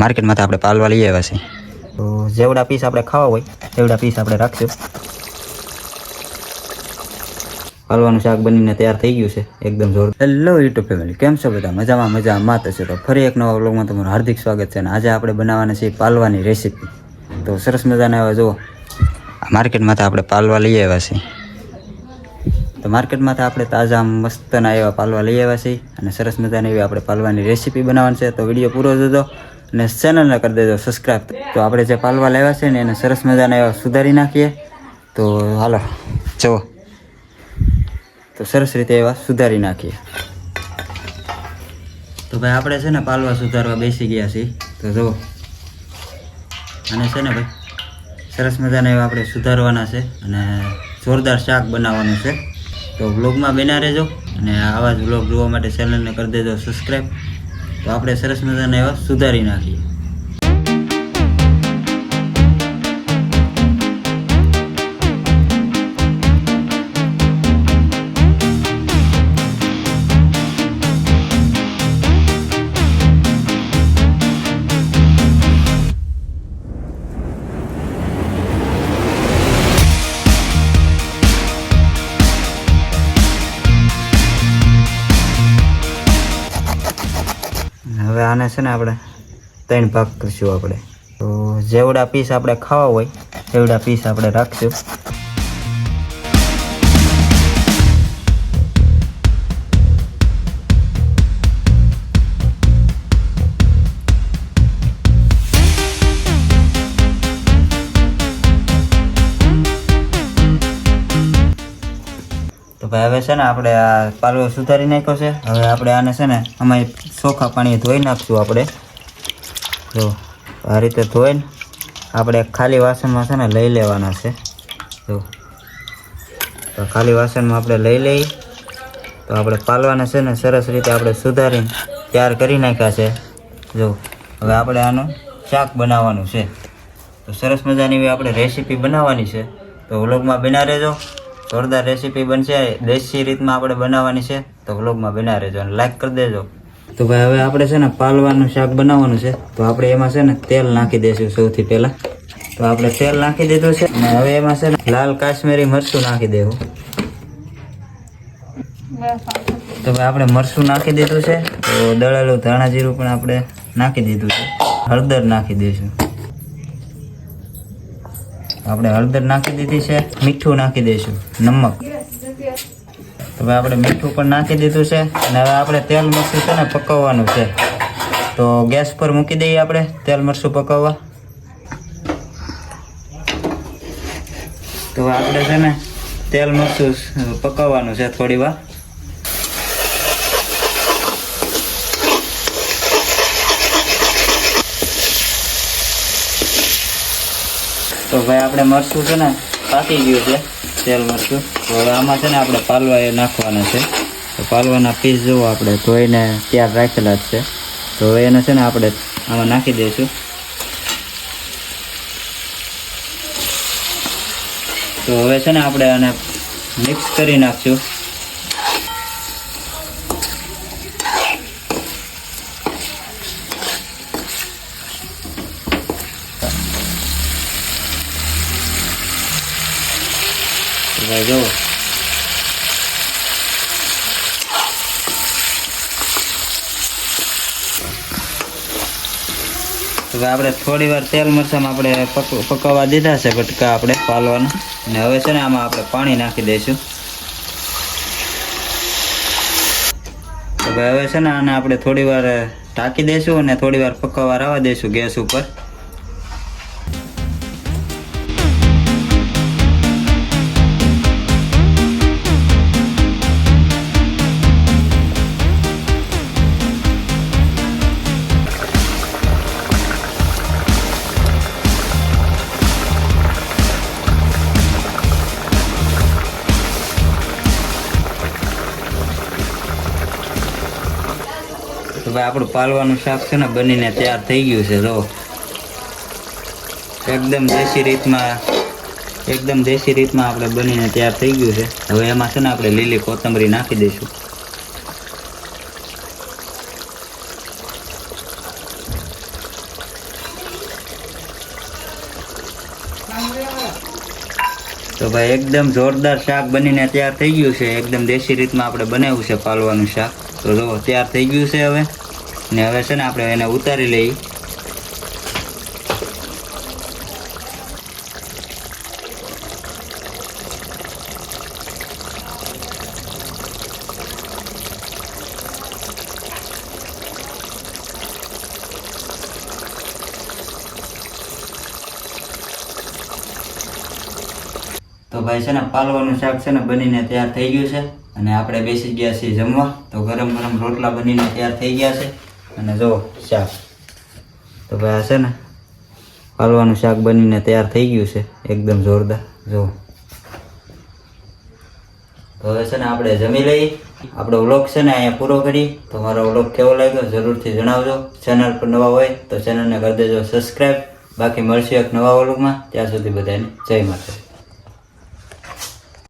માર્કેટમાંથી આપણે પાલવા લઈ આવ્યા છે તો જેવડા પીસ આપણે ખાવા હોય તેવડા પીસ આપણે રાખશું. પાલવાનું શાક બનીને તૈયાર થઈ ગયું છે એકદમ જોર હેલો યુટ્યુબ ફેમિલી કેમ છો બધા? મજામાં મજામાં માત છે તો ફરી એક નવા વ્લોગમાં તમારું હાર્દિક સ્વાગત છે અને આજે આપણે બનાવવાના છે પાલવાની રેસીપી તો સરસ મજાના એવા જુઓ. માર્કેટમાંથી આપણે પાલવા લઈ આવ્યા છીએ. તો માર્કેટમાંથી આપણે તાજા મસ્તના એવા પાલવા લઈ આવ્યા છીએ અને સરસ મજાની એવી આપણે પાલવાની રેસીપી બનાવવાની છે. તો વીડિયો પૂરો જોજો. અને ચેનલને કરી દેજો સબસ્ક્રાઈબ તો આપણે જે પાલવા લાવ્યા છે ને એને સરસ મજાના એવા સુધારી નાખીએ. તો હાલો, જુઓ. તો સરસ રીતે એવા સુધારી નાખીએ. તો ભાઈ આપણે છે ને પાલવા સુધારવા બેસી ગયા છીએ. તો જુઓ. અને છે ને ભાઈ, સરસ મજાના એવા આપણે સુધારવાના છે અને જોરદાર શાક બનાવવાનું છે. તો વ્લોગમાં બના રહેજો અને આવા જ વ્લોગ જોવા માટે ચેનલને કરી દેજો સબસ્ક્રાઈબ તો આપણે સરસ મજાના એવા સુધારી નાખીએ. આને છે ને આપણે ત્રણ ભાગ કરશું આપણે. તો જેવડા પીસ આપણે ખાવા હોય, એવડા પીસ આપણે રાખશું. હવે છે ને આપણે આ પાલવો સુધારી નાખ્યો છે. હવે આપણે આને છે ને આમાં ચોખા પાણી ધોઈ નાખશું આપણે. જો, આ રીતે ધોઈને આપણે ખાલી વાસણમાં છે ને લઈ લેવાના છે. જો તો ખાલી વાસણમાં આપણે લઈ લઈ, તો આપણે પાલવાને છે ને સરસ રીતે આપણે સુધારીને તૈયાર કરી નાખ્યા છે. જો, હવે આપણે આનું શાક બનાવવાનું છે. તો સરસ મજાની આપણે રેસીપી બનાવવાની છે. તો વ્લોગમાં બના રહેજો. જોરદાર રેસીપી બનશે. દેશી રીતમાં આપણે બનાવવાની છે. તો વ્લોગમાં બના રહેજો અને લાઈક કરી દેજો. તો ભાઈ, હવે આપણે છે ને પાલવાનું શાક બનાવવાનું છે. તો આપણે એમાં છે ને તેલ નાખી દઈશું સૌથી પહેલાં. તો આપણે તેલ નાખી દીધું છે અને હવે એમાં છે ને લાલ કાશ્મીરી મરચું નાખી દેવું. તો ભાઈ, આપણે મરચું નાખી દીધું છે. તો દળેલું ધાણા જીરું પણ આપણે નાખી દીધું છે. હળદર નાખી દઈશું. આપણે હળદર નાખી દીધી છે, મીઠું નાખી દઈશું, નમક. હવે આપણે મીઠું પણ નાખી દીધું છે, અને હવે આપણે તેલ મરચું છે ને પકવવાનું છે. તો ગેસ પર મૂકી દઈએ આપણે, તેલ મરચું પકવવા. તો આપણે છે ને તેલ મરચું પકવવાનું છે થોડી વાર. તો ભાઈ આપણે મરચું છે ને પાકી ગયું છે, તેલ મરચું. તો હવે આમાં છે ને આપણે પાલવા એ નાખવાના છે. તો પાલવાના પીસ જુઓ આપણે ધોઈને તૈયાર રાખેલા જ છે. તો હવે એને છે ને આપણે આમાં નાખી દઈશું. તો હવે છે ને આપણે આને મિક્સ કરી નાખશું. ભાઈ તો હવે આપણે થોડી વાર તેલ મરચામાં આપણે પક, પકવવા દીધા છે બટકા આપણે પાલવાના. અને હવે છે ને આમાં આપણે પાણી નાખી દઈશું. ભાઈ હવે છે ને આને આપણે થોડી વાર ઢાંકી દઈશું અને થોડી વાર પકવવા રહેવા દઈશું ગેસ ઉપર. ભાઈ, આપણું પાલવાનું શાક છે ને બનીને તૈયાર થઈ ગયું છે, જો. એકદમ દેશી રીતમાં, એકદમ દેશી રીતમાં આપણે બનીને તૈયાર થઈ ગયું છે. હવે એમાં છે ને આપણે લીલી કોથમરી નાખી દઈશું. તો ભાઈ, એકદમ જોરદાર શાક બનીને તૈયાર થઈ ગયું છે. એકદમ દેશી રીતમાં આપણે બનાવ્યું છે પાલવાનું શાક. તો જો, તૈયાર થઈ ગયું છે હવે. ને હવે છે ને આપણે એને ઉતારી લઈ. તો ભાઈ છે ને પાલવાનું શાક છે ને બનીને તૈયાર થઈ ગયું છે. અને આપણે બેસી ગયા છીએ જમવા. તો ગરમ ગરમ રોટલા બનીને તૈયાર થઈ ગયા છે. અને જો શાક. તો ભાઈ આ છે ને પાલવાનું શાક બનીને તૈયાર થઈ ગયું છે, એકદમ જોરદાર. જો. તો હવે છે ને આપણે જમી લઈએ. આપણો વ્લોગ છે ને અહીંયા પૂરો કરીએ તો મારો વ્લોગ કેવો લાગ્યો જરૂરથી જણાવજો. ચેનલ પર નવા હોય તો ચેનલને કરી દેજો સબસ્ક્રાઈબ બાકી મળશે એક નવા વ્લોગમાં. ત્યાં સુધી બધાને જય માતા